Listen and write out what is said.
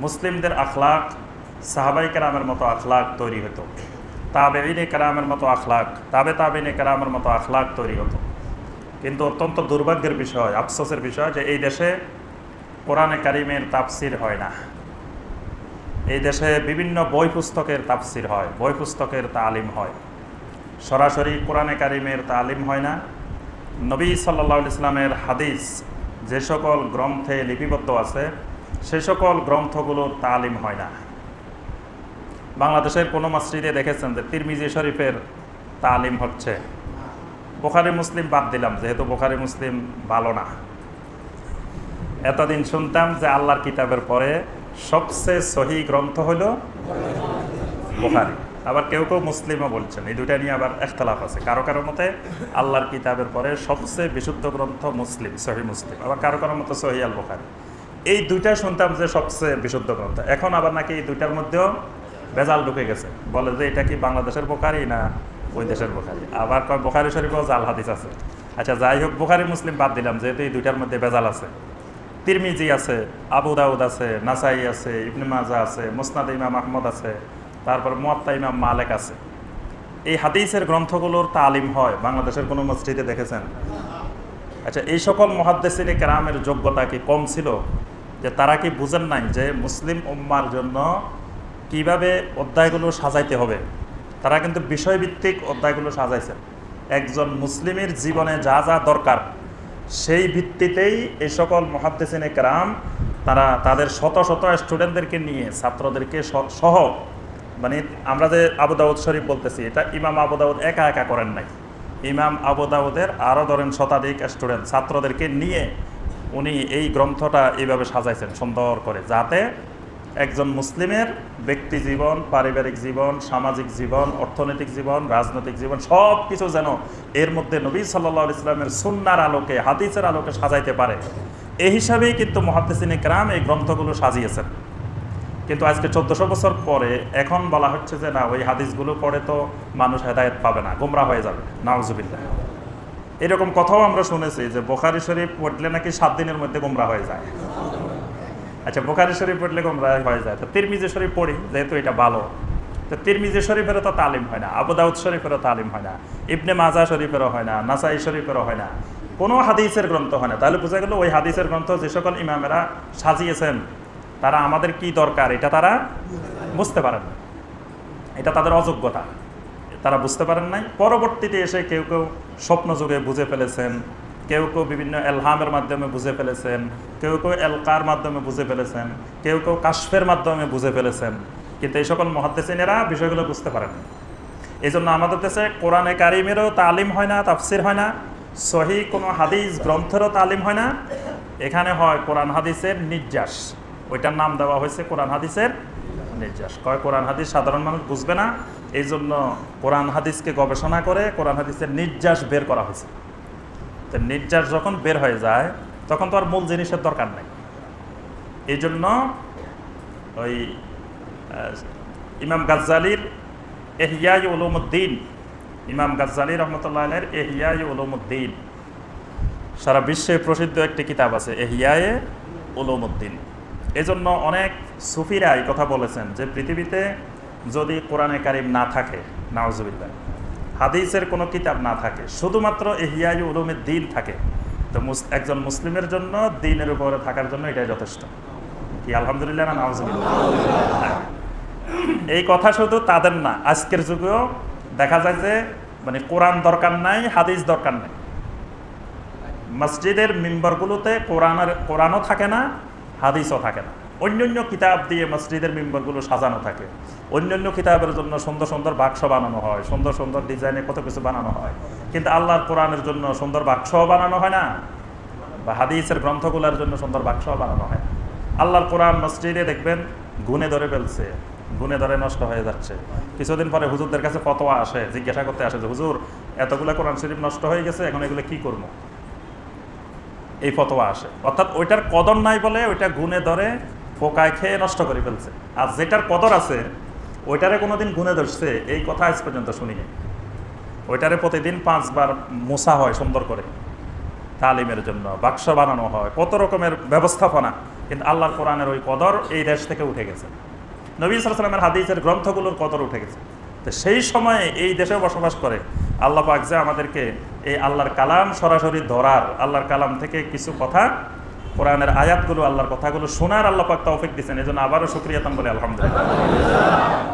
মুসলিমদের আখলাক সাহাবাই কেরামের মতো আখলাক তৈরি হতো। তাবেইনে কেরামের মতো আখলাক, তাবে তাবেইনে কেরামের মতো আখলাক তৈরি হতো। কিন্তু অত্যন্ত দুর্ভাগ্যের বিষয়, আফসোসের বিষয় যে এই দেশে কোরআনে কারিমের তাফসির হয় না। এই দেশে বিভিন্ন বই পুস্তকের তাফসির হয়, বই পুস্তকের তালিম হয়। সরাসরি কোরআনে কারিমের তালিম হয় না। নবী সাল্লা ইসলামের হাদিস যে সকল গ্রন্থে লিপিবদ্ধ আছে সে সকল গ্রন্থগুলোর তালিম হয় না। বাংলাদেশের কোনো মসজিদে দেখেছেন যে তিরমিজি শরীফের তালিম হচ্ছে। বোখারি মুসলিম বাদ দিলাম, যেহেতু বোখারি মুসলিম ভালো না। এতদিন শুনতাম যে আল্লাহর কিতাবের পরে সবচেয়ে সহি গ্রন্থ হইল বোখারি। আবার কেউ কেউ মুসলিমও বলছেন, এই দুইটা নিয়ে আবার একতলাফ আছে। কারও কারও মতে আল্লাহর কিতাবের পরে সবচেয়ে বিশুদ্ধ গ্রন্থ মুসলিম, সহি মুসলিম। আবার কারও কারও মতো সহি আল বোখারি এই দুইটা শুনতাম যে সবচেয়ে বিশুদ্ধ গ্রন্থ। এখন আবার নাকি এই দুইটার মধ্যেও বেজাল ঢুকে গেছে। বলে যে এটা কি বাংলাদেশের বোখারি না ওই দেশের বোখারি? আবার কয়, বোখারি শরীফও জাল হাদিস আছে। আচ্ছা যাই হোক, বোখারি, মুসলিম বাদ দিলাম, যেহেতু এই দুইটার মধ্যে বেজাল আছে। তিরমিজি আছে, আবু দাউদ আছে, নাসাই আছে, ইবনে মাজা আছে, মুসনাদ ইমাম আহমদ আছে, তারপর মুয়াত্তা ইমাম মালেক আছে। এই হাদিসের গ্রন্থগুলোর তালিম হয় বাংলাদেশের কোনো মসজিদে দেখেছেন? আচ্ছা এই সকল মহাদ্দেসিনে কেরামের যোগ্যতা কি কম ছিল? যে তারা কি বুঝেন নাই যে মুসলিম উম্মার জন্য কীভাবে অধ্যায়গুলো সাজাইতে হবে? তারা কিন্তু বিষয়ভিত্তিক অধ্যায়গুলো সাজাইছেন একজন মুসলিমের জীবনে যা যা দরকার, সেই ভিত্তিতেই এই সকল মহাদ্দেসিনে কেরাম তারা তাদের শত শত স্টুডেন্টদেরকে নিয়ে, ছাত্রদেরকে সহ মানে আমরা যে আবু দাউদ শরীফ বলতেছি, এটা ইমাম আবু দাউদ একা একা করেন নাই। ইমাম আবু দাউদের আরও ধরেন শতাধিক স্টুডেন্ট, ছাত্রদেরকে নিয়ে উনি এই গ্রন্থটা এইভাবে সাজাইছেন, সুন্দর করে, যাতে একজন মুসলিমের ব্যক্তি জীবন, পারিবারিক জীবন, সামাজিক জীবন, অর্থনৈতিক জীবন, রাজনৈতিক জীবন সব কিছু যেন এর মধ্যে নবী সাল্লা ইসলামের সুন্নার আলোকে, হাদিসের আলোকে সাজাইতে পারে। এই হিসাবেই কিন্তু মহাদ্দেসিনে ক্রাম এই গ্রন্থগুলো সাজিয়েছেন। কিন্তু আজকে চোদ্দশো বছর পরে এখন বলা হচ্ছে যে না, ওই হাদিসগুলো পড়ে তো মানুষ হেদায়ত পাবে না গোমরা হয়ে যাবে। নাউজুবিল্লাহ। এরকম কথাও আমরা শুনেছি যে বোখারি শরীফ পড়লে নাকি সাত দিনের মধ্যে গোমরা হয়ে যায়। আচ্ছা বোখারি শরীফ পড়লে গোমরা হয়ে যায়। তো তিরমিজি শরীফ পড়ি, যেহেতু এটা ভালো। তো তিরমিজি শরীফেরও তো তালিম হয় না, আবু দাউদ শরীফেরও তালিম হয় না, ইবনে মাজা শরীফেরও হয় না, নাসাই শরীফেরও হয় না। কোনো হাদিসের গ্রন্থ হয় না। তাহলে বোঝা গেল ওই হাদিসের গ্রন্থ যে সকল ইমামেরা সাজিয়েছেন, তারা আমাদের কি দরকার? এটা তারা বুঝতে পারেন এটা তাদের অযোগ্যতা। তারা বুঝতে পারেন নাই। পরবর্তীতে এসে কেউ কেউ স্বপ্ন যুগে বুঝে ফেলেছেন। কেউ কেউ বিভিন্ন এলহামের মাধ্যমে বুঝে ফেলেছেন। কেউ কেউ এলকার মাধ্যমে বুঝে ফেলেছেন। কেউ কেউ কাশফের মাধ্যমে বুঝে ফেলেছেন। কিন্তু এই সকল মহাদ্দেসিনেরা বিষয়গুলো বুঝতে পারেন এই জন্য আমাদের দেশে কোরআনে কারিমেরও তালিম হয় না, তাফসির হয় না। সহি কোনো হাদিস, গ্রন্থেরও তালিম হয় না। এখানে হয় কোরআন হাদিসের নির্যাস। ওইটার নাম দেওয়া হয়েছে কোরআন হাদিসের নির্যাস। কয় কোরআন হাদিস সাধারণ মানুষ বুঝবে না। এই জন্য কোরআন হাদিসকে গবেষণা করে কোরআন হাদিসের নির্যাস বের করা হয়েছে। তো নির্যাস যখন বের হয়ে যায়, তখন তো আর মূল জিনিসের দরকার নেই। এই জন্য ওই ইমাম গাজ্জালির এহিয়াই উলুমুদ্দিন, ইমাম গাজ্জালি রহমতুল্লাহের এহিয়াই উলুমুদ্দিন, সারা বিশ্বে প্রসিদ্ধ একটি কিতাব আছে এহিয়ায়ে উলুমুদ্দিন। এজন্য অনেক সুফিরা এই কথা বলেছেন যে পৃথিবীতে যদি কোরআনে কারিম না থাকে নাওজুবিল্লাহ হাদিসের কোনো কিতাব না থাকে, শুধুমাত্র এহিয়াই উলুমের দিন থাকে, তো একজন মুসলিমের জন্য দিনের উপরে থাকার জন্য এটাই যথেষ্ট। কি, আলহামদুলিল্লাহ না। এই কথা শুধু তাদের না, আজকের যুগেও দেখা যায় যে মানে কোরআন দরকার নাই, হাদিস দরকার নাই। মসজিদের মেম্বারগুলোতে কোরআনের, কোরআনও থাকে না, হাদিসও থাকে না। অন্যান্য কিতাব দিয়ে মসজিদের মেম্বারগুলো সাজানো থাকে। অন্যান্য কিতাবের জন্য সুন্দর সুন্দর বাক্স বানানো হয়, সুন্দর সুন্দর ডিজাইনে কত কিছু বানানো হয়। কিন্তু আল্লাহর কোরআনের জন্য সুন্দর বাক্সও বানানো হয় না, বা হাদিসের গ্রন্থগুলোর জন্য সুন্দর বাক্সও বানানো হয়। আল্লাহর কোরআন মসজিদে দেখবেন গুনে ধরে ফেলছে, গুনে ধরে নষ্ট হয়ে যাচ্ছে। কিছুদিন পরে হুজুরদের কাছে ফতোয়া আসে, জিজ্ঞাসা করতে আসে যে, হুজুর, এতগুলো কোরআন শরীফ নষ্ট হয়ে গেছে, এখন এগুলো কি করব? এই ফতোয়া আসে। অর্থাৎ ওইটার কদর নাই বলে ওইটা গুনে ধরে পোকায় খেয়ে নষ্ট করে ফেলছে। আর যেটার কদর আছে, ওইটারে কোনোদিন গুনে ধরছে, এই কথা আজ পর্যন্ত শুনিনি। ওইটারে প্রতিদিন পাঁচবার মোছা হয় সুন্দর করে, তালিমের জন্য, বাক্স বানানো হয়, কত রকমের ব্যবস্থাপনা। কিন্তু আল্লাহর কোরআনের ওই কদর এই দেশ থেকে উঠে গেছে। নবী সালামের হাদিসের গ্রন্থগুলোর কদর উঠে গেছে। তো সেই সময়ে এই দেশে বসবাস করে, আল্লাহ পাক যে আমাদেরকে এই আল্লাহর কালাম সরাসরি ধরার, আল্লাহর কালাম থেকে কিছু কথা কোরআনের আয়াতগুলো, আল্লাহর কথাগুলো শোনার আল্লাহ পাক তৌফিক দিয়েছেন এই জন্য আবারও শুক্রিয়াতাম বলে আলহামদুলিল্লাহ।